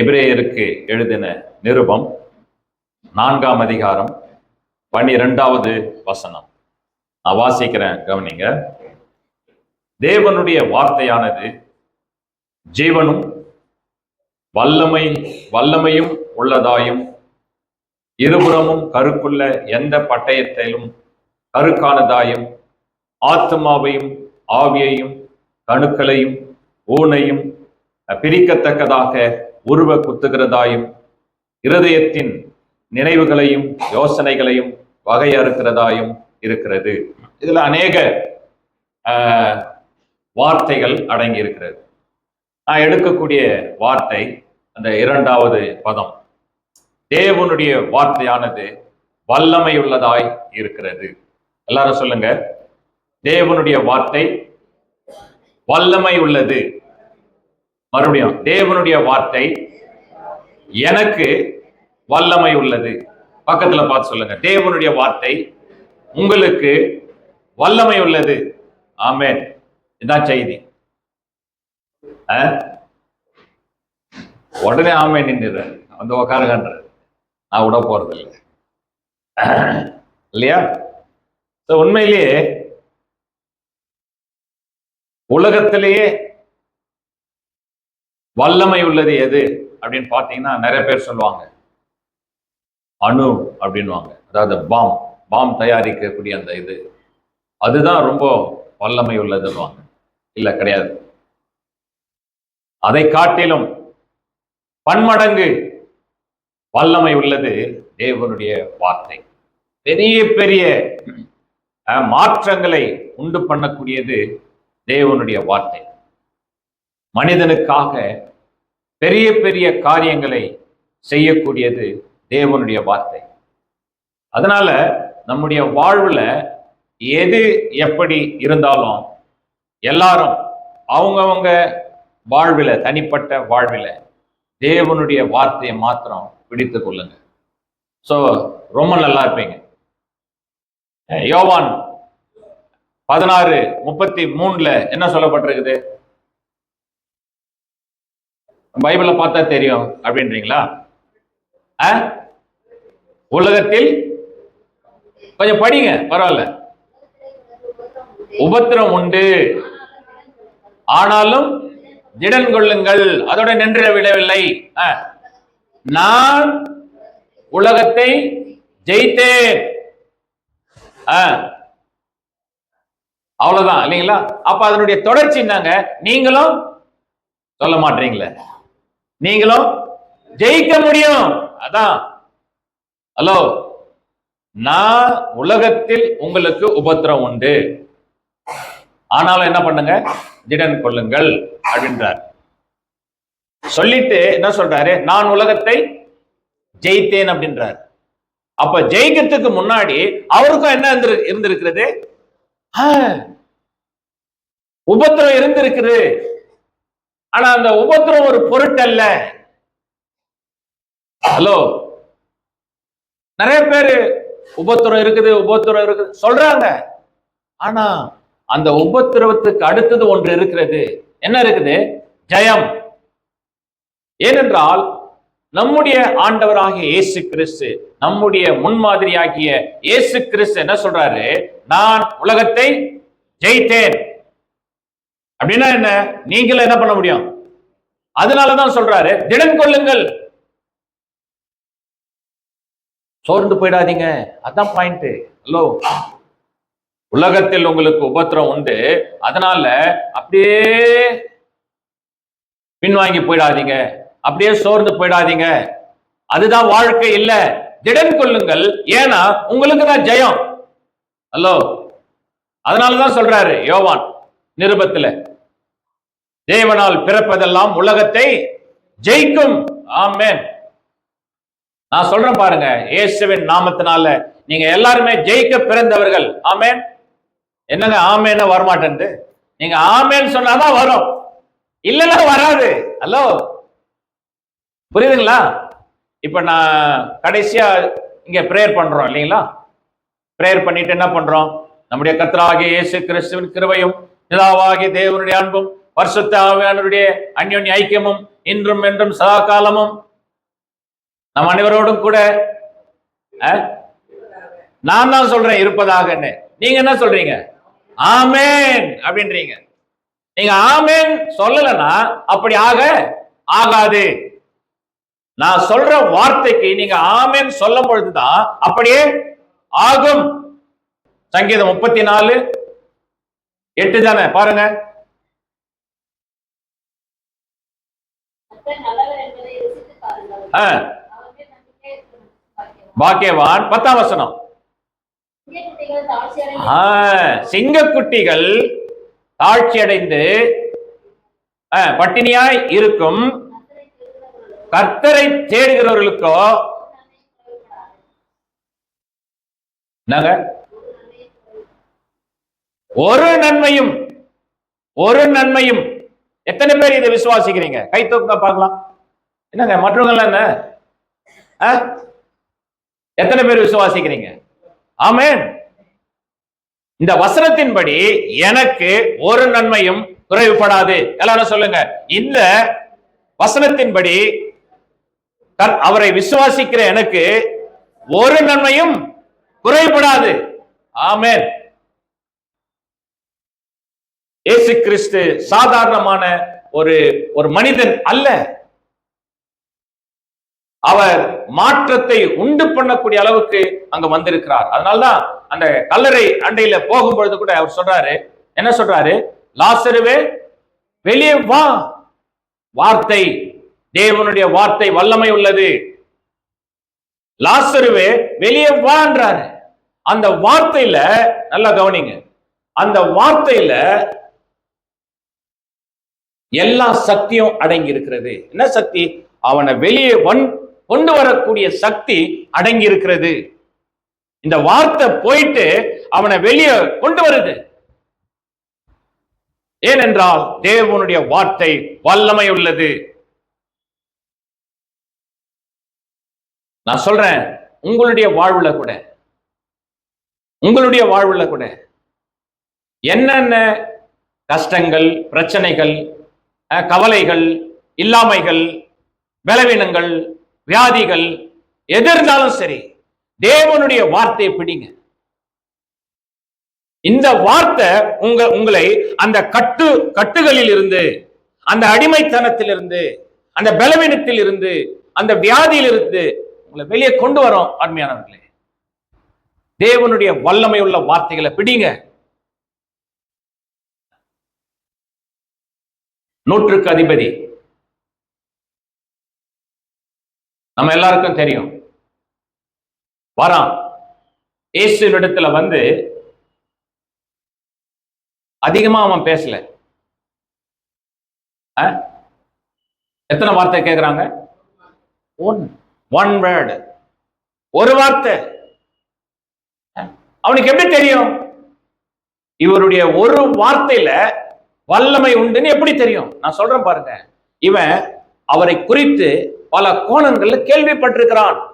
எபிரேயருக்கு எழுதின நிருபம் நான்காம் அதிகாரம் பன்னிரெண்டாவது வசனம். நான் வாசிக்கிறேன் கவனிங்க. தேவனுடைய வார்த்தையானது ஜீவனும் வல்லமை வல்லமையும் உள்ளதாயும் இருபுறமும் கருக்குள்ள எந்த பட்டயத்திலும் கருக்கானதாயும் ஆத்மாவையும் ஆவியையும் கணுக்களையும் ஊனையும் பிரிக்கத்தக்கதாக உருவ குத்துகிறதாயும் இருதயத்தின் நினைவுகளையும் யோசனைகளையும் வகையறுக்கிறதாயும் இருக்கிறது. இதுல அநேக வார்த்தைகள் அடங்கி இருக்கிறது நான் எடுக்கக்கூடிய வார்த்தை அந்த இரண்டாவது பதம். தேவனுடைய வார்த்தையானது வல்லமையுள்ளதாய் இருக்கிறது. எல்லாரும் சொல்லுங்க. தேவனுடைய வார்த்தை வல்லமை உள்ளது மறுபடியும் தேவனுடைய வார்த்தை எனக்கு வல்லமை உள்ளது. பக்கத்துல பார்த்து சொல்லுங்க. தேவனுடைய வார்த்தை உங்களுக்கு வல்லமை உள்ளது. ஆமேன். இதான் செய்தி. ஆ? உடனே ஆமே நின்று வந்து உக்காருகன்ற நான் விட போறது இல்லை இல்லையா உண்மையிலேயே உலகத்திலேயே வல்லமை உள்ளது எது அப்படின்னு பார்த்தீங்கன்னா நிறைய பேர் சொல்லுவாங்க. அணு அப்படின்வாங்க அதாவது பாம் பாம் தயாரிக்கக்கூடிய அந்த இது. அதுதான் ரொம்ப வல்லமை உள்ளதுன்னுவாங்க. இல்லை கிடையாது. அதை காட்டிலும் பன்மடங்கு வல்லமை உள்ளது தேவனுடைய வார்த்தை. பெரிய பெரிய அஹ், மாற்றங்களை உண்டு பண்ணக்கூடியது தேவனுடைய வார்த்தை. மனிதனுக்காக பெரிய பெரிய காரியங்களை செய்யக்கூடியது தேவனுடைய வார்த்தை. அதனால நம்முடைய வாழ்வுல எது எப்படி இருந்தாலும் எல்லாரும் அவங்கவங்க வாழ்வில தனிப்பட்ட வாழ்வில தேவனுடைய வார்த்தையை மாத்திரம் பிடித்து கொள்ளுங்க. ஸோ ரொம்ப நல்லா இருப்பீங்க. யோவான் பதினாறு முப்பத்தி மூணுல என்ன சொல்லப்பட்டிருக்குது? பைபிளை பார்த்தா தெரியும் அப்படின்றீங்களா? ஆ? உலகத்தில் கொஞ்சம் படிங்க பரவாயில்ல. உபத்திரம் உண்டு. ஆனாலும் திடன் கொள்ளுங்கள் அதோட நின்ற விடவில்லை. நான் உலகத்தை ஜெயித்தேன். அவ்வளவுதான் இல்லைங்களா? அப்ப அதனுடைய தொடர்ச்சி என்னங்க நீங்களும் சொல்ல மாட்டீங்களே. நீங்களும் ஜெயிக்க முடியும். அதான். ஹலோ. நான் உலகத்தில் உங்களுக்கு உபத்திரம் உண்டு. ஆனாலும் என்ன பண்ணுங்க? திடன் கொள்ளுங்கள் அப்படின்றார். சொல்லிட்டு என்ன சொல்றாரு? நான் உலகத்தை ஜெயித்தேன் அப்படின்றார். அப்ப ஜெயிக்கிறதுக்கு முன்னாடி அவருக்கும் என்ன இருந்திருக்கிறது? உபத்திரம் இருந்திருக்குது. ஆனா அந்த உபத்திரம் ஒரு பொருட்டல்ல. ஹலோ? நிறைய பேரு உபத்திரம் இருக்குது உபத்திரம் இருக்குது சொல்றாங்க. ஆனா அந்த உபத்திரவத்துக்கு அடுத்தது ஒன்று இருக்கிறது. என்ன இருக்குது? ஜெயம். ஏனென்றால் நம்முடைய ஆண்டவராகிய இயேசு கிறிஸ்து நம்முடைய முன்மாதிரியாகிய இயேசு கிறிஸ்து என்ன சொல்றாரு? நான் உலகத்தை ஜெயித்தேன். அப்படின்னா என்ன? நீங்களும் என்ன பண்ண முடியும்? அதனாலதான் சொல்றாரு திடன் கொள்ளுங்கள். சோர்ந்து போயிடாதீங்க. அதான் பாயிண்ட் ஹலோ. உலகத்தில் உங்களுக்கு உபத்திரம் உண்டு. அதனால அப்படியே பின்வாங்கி போயிடாதீங்க. அப்படியே சோர்ந்து போயிடாதீங்க. அதுதான் வாழ்க்கை இல்ல. திடன் கொள்ளுங்கள். ஏன்னா உங்களுக்கு தான் ஜெயம். ஹலோ. அதனாலதான் சொல்றாரு யோவான் நிருபத்துல. தேவனால் பிறப்பதெல்லாம் உலகத்தை ஜெயிக்கும். ஆமேன். நான் சொல்றேன் பாருங்க இயேசுவின் நாமத்தினால நீங்க எல்லாருமே ஜெயிக்க பிறந்தவர்கள். ஆமேன். என்னங்க ஆமேன்னு வரமாட்டேன் நீங்க ஆமேன்னு சொன்னாதான் வரும். இல்லைன்னா வராது. ஹலோ. புரியுதுங்களா? இப்ப நான் கடைசியா இங்க பிரேயர் பண்றோம் இல்லைங்களா? பிரேயர் பண்ணிட்டு என்ன பண்றோம்? நம்முடைய கத்தராகிய இயேசு கிறிஸ்துவின் கிருபையும் பிதாவாகிய தேவனுடைய அன்பும் பரிசுத்த ஆவியானவருடைய அந்யோன்ய ஐக்கியமும் இன்றும் என்றும் சதா காலமும் நம் அனைவரோடும் கூட நான் தான் சொல்றேன் இருப்பதாகன்னு. நீங்க என்ன சொல்றீங்க? ஆமேன் அப்படின்றீங்க. நீங்க ஆமேன் சொல்லலைன்னா அப்படி ஆக ஆகாது. நான் சொல்ற வார்த்தைக்கு நீங்க ஆமேன் சொல்லும் பொழுதுதான் அப்படியே ஆகும். சங்கீதம் முப்பத்தி நாலு எட்டு தானே? பாருங்க கர்த்தர் நல்லவர் என்பதை ருசித்து பாருங்கள் ஆ, அவர் மேல் நம்பிக்கை இருக்கும் பாக்கியவான். பத்தாம் வசனம். சிங்கக்குட்டிகள் தாழ்ச்சியடைந்து தாழ்ச்சி அடைந்து பட்டினியாய் இருக்கும். கர்த்தரை தேடுகிறவர்களுக்கோ நன்மை ஒரு நன்மையும் ஒரு நன்மையும் எத்தனை பேர் இதை விசுவாசிக்கிறீங்க? கை தூக்க பார்க்கலாம். என்னங்க மற்றவங்கள என்ன? ஆ? எத்தனை பேர் விசுவாசிக்கிறீங்க? ஆமேன். இந்த வசனத்தின்படி எனக்கு ஒரு நன்மையும் குறைவுபடாது. எல்லாரும் சொல்லுங்க. இந்த வசனத்தின்படி கர்- அவரை விசுவாசிக்கிற எனக்கு ஒரு நன்மையும் குறைபடாது ஆமேன். இயேசு கிறிஸ்து சாதாரணமான ஒரு ஒரு மனிதன் அல்ல. அவர் மாற்றத்தை உண்டு பண்ணக்கூடிய அளவுக்கு அங்க வந்திருக்கிறார். அதனால்தான் அந்த கல்லறை அண்டையில போகும் பொழுது கூட அவர் சொல்றாரு என்ன சொல்றாரு? லாசருவே வெளியே வா. வார்த்தை தேவனுடைய வார்த்தை வல்லமை உள்ளது. லாசருவே வெளியே வான்றாரு அந்த வார்த்தையில நல்லா கவனிங்க. அந்த வார்த்தையில எல்லா சக்தியும் அடங்கி இருக்கிறது என்ன சக்தி? அவனை வெளியே வன் கொண்டு வரக்கூடிய சக்தி அடங்கி இருக்கிறது இந்த வார்த்தை போயிட்டு அவனை வெளியே கொண்டு வருது. ஏனென்றால் தேவனுடைய வார்த்தை வல்லமை உள்ளது. நான் சொல்றேன் உங்களுடைய வாழ்வுல கூட உங்களுடைய வாழ்வுல கூட என்னென்ன கஷ்டங்கள் பிரச்சனைகள் கவலைகள் இல்லாமைகள் பலவீனங்கள் வியாதிகள் எது இருந்தாலும் சரி தேவனுடைய வார்த்தையை பிடிங்க. இந்த வார்த்தை உங்க உங்களை அந்த கட்டு கட்டுகளில் இருந்து அந்த அடிமைத்தனத்திலிருந்து அந்த பலவீனத்தில் இருந்து அந்த வியாதியில் இருந்து உங்களை வெளியே கொண்டு வரோம் அருமையானவர்களே தேவனுடைய வல்லமை உள்ள வார்த்தைகளை பிடிங்க. நூற்றுக்கு அதிபதி. நம்ம எல்லாருக்கும் தெரியும். வரான். இயேசுவினிடத்துல வந்து அதிகமா அவன் பேசல? எத்தனை வார்த்தை கேக்குறாங்க? ஒன் ஒன் வேர்டு ஒரு வார்த்தை? அவனுக்கு எப்படி தெரியும்? இவருடைய ஒரு வார்த்தையில வல்லமை உண்டுன்னு எப்படி தெரியும்? நான் சொல்றேன் பாருங்க. இவன் அவரை குறித்து பல கோணங்கள்ல கேள்விப்பட்டிருக்கிறான்.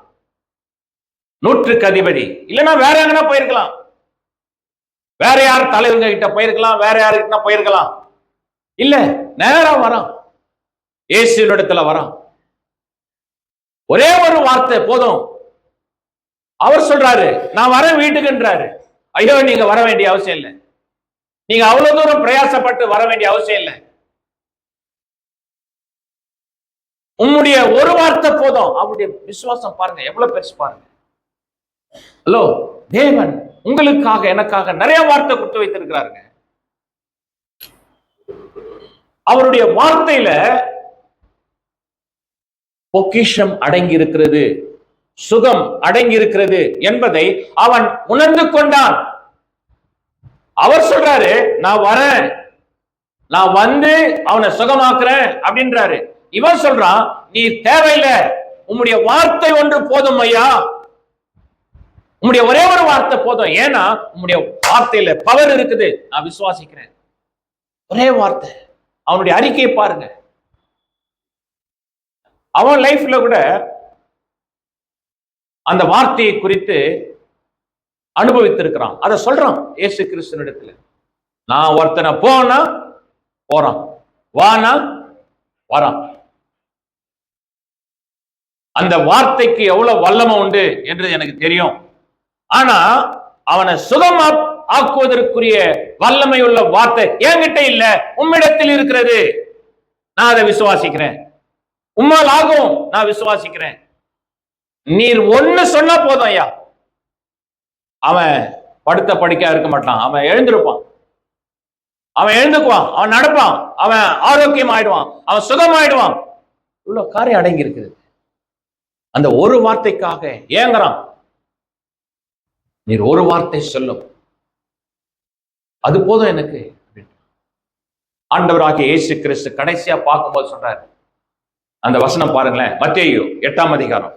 நூற்றுக்கு அதிபதி. இல்லைன்னா வேற எங்கன்னா போயிருக்கலாம். வேற யார் தலைவங்க கிட்ட போயிருக்கலாம் வேற யாருக்கிட்ட போயிருக்கலாம். இல்ல நேரம் வரான். இடத்துல வரான். ஒரே ஒரு வார்த்தை போதும். அவர் சொல்றாரு நான் வரேன் வீட்டுக்குன்றாரு. ஐயோ நீங்க வர வேண்டிய அவசியம் இல்லை. நீங்க அவ்வளவு தூரம் பிரயாசப்பட்டு வர வேண்டிய அவசியம் இல்லை. உம்முடைய ஒரு வார்த்தை போதும். அவருடைய விசுவாசம் பாருங்க எவ்வளவு பெருசு பாருங்க. ஹலோ தேவன் உங்களுக்காக எனக்காக நிறைய வார்த்தை கொடுத்து வைத்திருக்கிறாருங்க. அவருடைய வார்த்தையில பொக்கிஷம் அடங்கி இருக்கிறது சுகம் அடங்கி இருக்கிறது என்பதை அவன் உணர்ந்து கொண்டான். அவர் சொல்றாரு நான் வரேன். நான் வந்து அவனை சுகமாக்குறேன் அப்படின்றாரு. இவன் சொல்றான் நீ தேவையில்லை. உம்முடைய வார்த்தை ஒன்று போதும் ஐயா. உம்முடைய ஒரே ஒரு வார்த்தை போதும். ஏன்னா உம்முடைய வார்த்தையில பவர் இருக்குது. நான் விசுவாசிக்கிறேன். ஒரே வார்த்தை. அவனுடைய அறிக்கையை பாருங்க. அவன் லைஃப்ல கூட அந்த வார்த்தையை குறித்து அனுபவித்திருக்கிறான். அதை சொல்றான் ஏசு கிறிஸ்தனிடத்துல நான் ஒருத்தனை போனா போறான். வானா வரான். அந்த வார்த்தைக்கு எவ்வளவு வல்லமை உண்டு என்று எனக்கு தெரியும். ஆனா அவனை சுகமா ஆக்குவதற்குரிய வல்லமை உள்ள வார்த்தை என்கிட்ட இல்ல உம்மிடத்தில் இருக்கிறது. நான் அதை விசுவாசிக்கிறேன். உம்மால் ஆகும் நான் விசுவாசிக்கிறேன். நீர் ஒன்னு சொன்னா போதும் ஐயா. அவன் படுத்த படிக்கா இருக்க மாட்டான். அவன் எழுந்திருப்பான். அவன் எழுந்துக்குவான். அவன் நடப்பான். அவன் ஆரோக்கியம் ஆயிடுவான் அவன் சுகமாயிடுவான். இவ்வளவு காரியம் அடங்கி இருக்குது அந்த ஒரு வார்த்தைக்காக ஏங்குறான். நீர் ஒரு வார்த்தை சொல்லும். அது போதும் எனக்கு. ஆண்டவராகிய இயேசு கிறிஸ்து கடைசியா பார்க்கும்போது சொல்றாரு. அந்த வசனம் பாருங்களேன். மத்தேயோ எட்டாம் அதிகாரம்.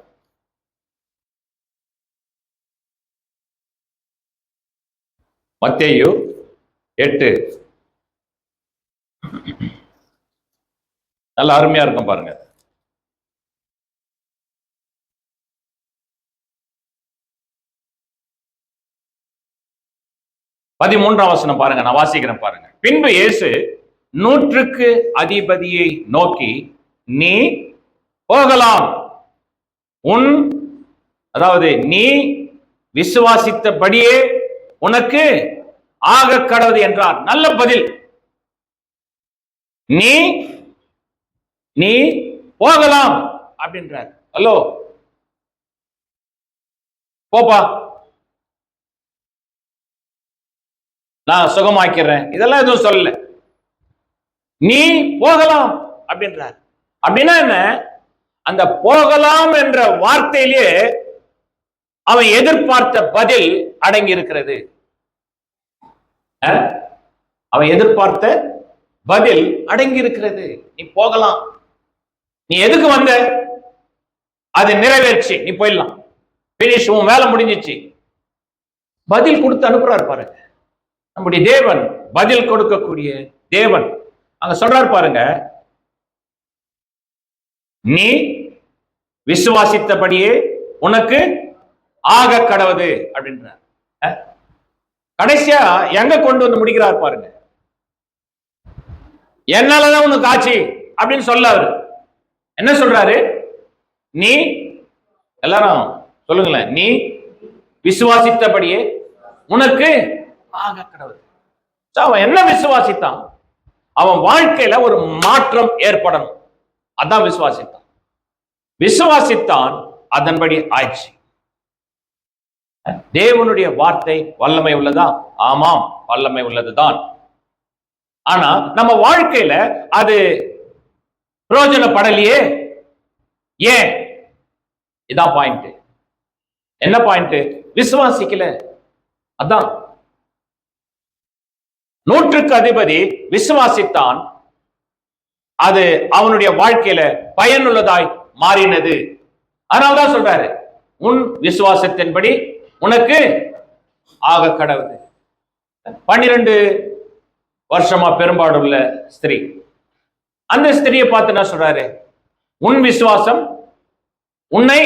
மத்தேயு எட்டு. நல்ல அருமையா இருக்கும் பாருங்க. பதிமூன்றாம் வசனம் பாருங்க நான் வாசிக்கிறேன் பாருங்க. பின்பு இயேசு நூற்றுக்கு அதிபதியை நோக்கி நீ போகலாம். உன் அதாவது நீ விசுவாசித்தபடியே உனக்கு ஆக கடவுது என்றார். நல்ல பதில். நீ நீ போகலாம் அப்படின்றார். ஹலோ. போப்பா. நான் சுகமாக்கிறேன் இதெல்லாம் எதுவும் சொல்லல. நீ போகலாம் அப்படின்றார். அப்படின்னா என்ன? அந்த போகலாம் என்ற வார்த்தையிலேயே அவன் எதிர்பார்த்த பதில் அடங்கி இருக்கிறது அவன் எதிர்பார்த்த பதில் அடங்கி இருக்கிறது நீ போகலாம். நீ எதுக்கு வந்த? அது நிறைவேறிச்சு. நீ போயிடலாம். பினிஷ் உன் வேலை முடிஞ்சிச்சு. பதில் கொடுத்து அனுப்புறாரு பாருங்க நம்முடைய தேவன் பதில் கொடுக்கக்கூடிய தேவன். அங்க சொல்றாரு பாருங்க. நீ விசுவாசித்தபடியே உனக்கு ஆக கடவுது அப்படின்றார். அஹ்? கடைசியா எங்க கொண்டு வந்து முடிக்கிறார் பாருங்க. என்னாலதான் உனக்கு ஆச்சு அப்படின்னு சொல்ல அவரு. என்ன சொல்றாரு? நீ எல்லாரும் சொல்லுங்களேன். நீ விசுவாசித்தபடியே உனக்கு ஆக கடவுள் அவன் என்ன விசுவாசித்தான்? அவன் வாழ்க்கையில ஒரு மாற்றம் ஏற்படணும். அதான் விசுவாசித்தான். விசுவாசித்தான் அதன்படி ஆயிடுச்சு. தேவனுடைய வார்த்தை வல்லமை உள்ளதா? ஆமாம் வல்லமை உள்ளதுதான். ஆனா நம்ம வாழ்க்கையில அது பிரயோஜனப்படலையே? ஏன்? இதான் பாயிண்ட் என்ன பாயிண்ட் விசுவாசிக்கல. அதான். நூற்றுக்கு அதிபதி விசுவாசித்தான். அது அவனுடைய வாழ்க்கையில பயனுள்ளதாய் மாறினது. அதனால்தான் சொல்றாரு உன் விசுவாசத்தின்படி உனக்கு ஆக கடவுது பன்னிரண்டு வருஷமா பெரும்பாடுள்ள ஸ்திரீ. அந்த ஸ்திரியை பார்த்து என்ன சொல்றாரு? உன் விசுவாசம் உன்னை